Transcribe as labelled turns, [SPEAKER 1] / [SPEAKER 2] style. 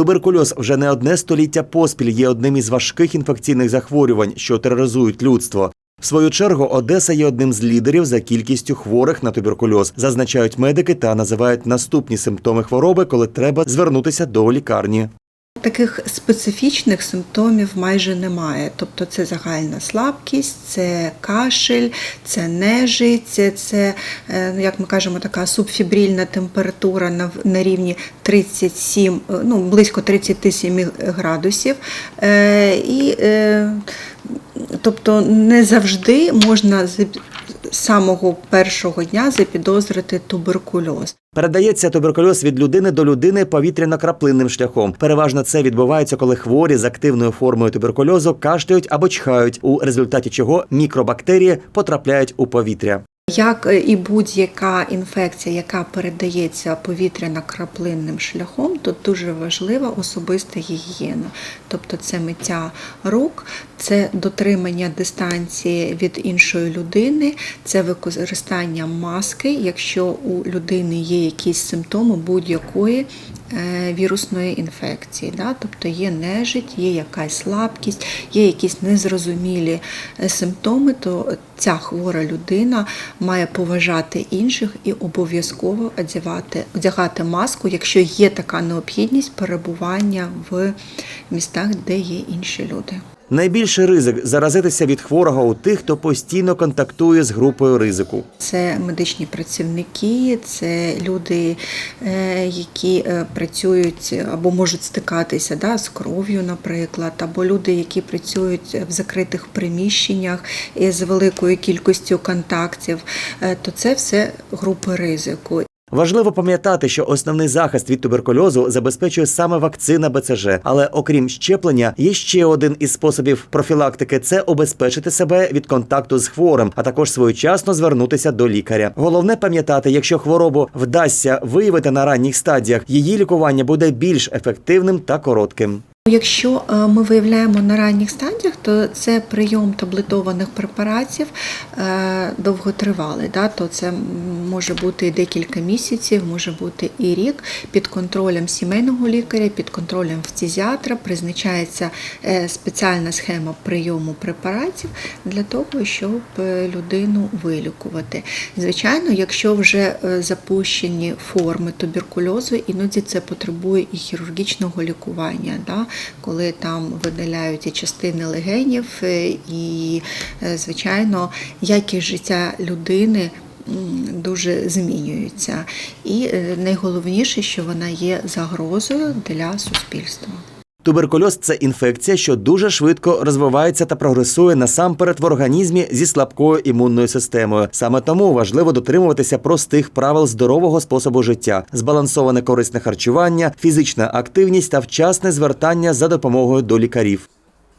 [SPEAKER 1] Туберкульоз вже не одне століття поспіль є одним із важких інфекційних захворювань, що тероризують людство. В свою чергу Одеса є одним з лідерів за кількістю хворих на туберкульоз, зазначають медики та називають наступні симптоми хвороби, коли треба звернутися до лікарні.
[SPEAKER 2] Таких специфічних симптомів майже немає. Тобто це загальна слабкість, це кашель, це нежить, це, це ну, як ми кажемо, така субфібрильна температура на, на рівні 37, е, ну, близько 37 градусів. Е, І, е, тобто не завжди можна самого першого дня запідозрити туберкульоз.
[SPEAKER 1] Передається туберкульоз від людини до людини повітряно-краплинним шляхом. Переважно це відбувається, коли хворі з активною формою туберкульозу кашляють або чхають, у результаті чого мікробактерії потрапляють у повітря.
[SPEAKER 2] Як і будь-яка інфекція, яка передається повітряно-краплинним шляхом, то дуже важлива особиста гігієна. Тобто це миття рук, це дотримання дистанції від іншої людини, це використання маски, якщо у людини є якісь симптоми будь-якої е, вірусної інфекції. Да? Тобто є нежить, є якась слабкість, є якісь незрозумілі е, симптоми, то ця хвора людина має поважати інших і обов'язково одягати маску, якщо є така необхідність перебування в містах, де є інші люди.
[SPEAKER 1] Найбільший ризик заразитися від хворого у тих, хто постійно контактує з групою ризику.
[SPEAKER 2] Це медичні працівники, це люди, е, які е, працюють або можуть стикатися да, з кров'ю, наприклад, або люди, які працюють в закритих приміщеннях з великою кількістю контактів, Е, то це все групи ризику.
[SPEAKER 1] Важливо пам'ятати, що основний захист від туберкульозу забезпечує саме вакцина БЦЖ. Але окрім щеплення, є ще один із способів профілактики це обезпечити себе від контакту з хворим, а також своєчасно звернутися до лікаря. Головне пам'ятати, якщо хворобу вдасться виявити на ранніх стадіях, її лікування буде більш ефективним та коротким.
[SPEAKER 2] Якщо е, ми виявляємо на ранніх стадіях, то це прийом таблетованих препаратів е, довготривалий. Да? То це може бути декілька місяців, може бути і рік під контролем сімейного лікаря, під контролем фтизіатра призначається е, спеціальна схема прийому препаратів для того, щоб людину вилікувати. Звичайно, якщо вже запущені форми туберкульозу, іноді це потребує і хірургічного лікування. Да? Коли там видаляють і частини легенів, е, і, е, звичайно, якість життя людини дуже змінюється. І е, найголовніше, що вона є загрозою для суспільства.
[SPEAKER 1] Туберкульоз це інфекція, що дуже швидко розвивається та прогресує насамперед в організмі зі слабкою імунною системою. Саме тому важливо дотримуватися простих правил здорового способу життя, збалансоване корисне харчування, фізична активність та вчасне звертання за допомогою до лікарів.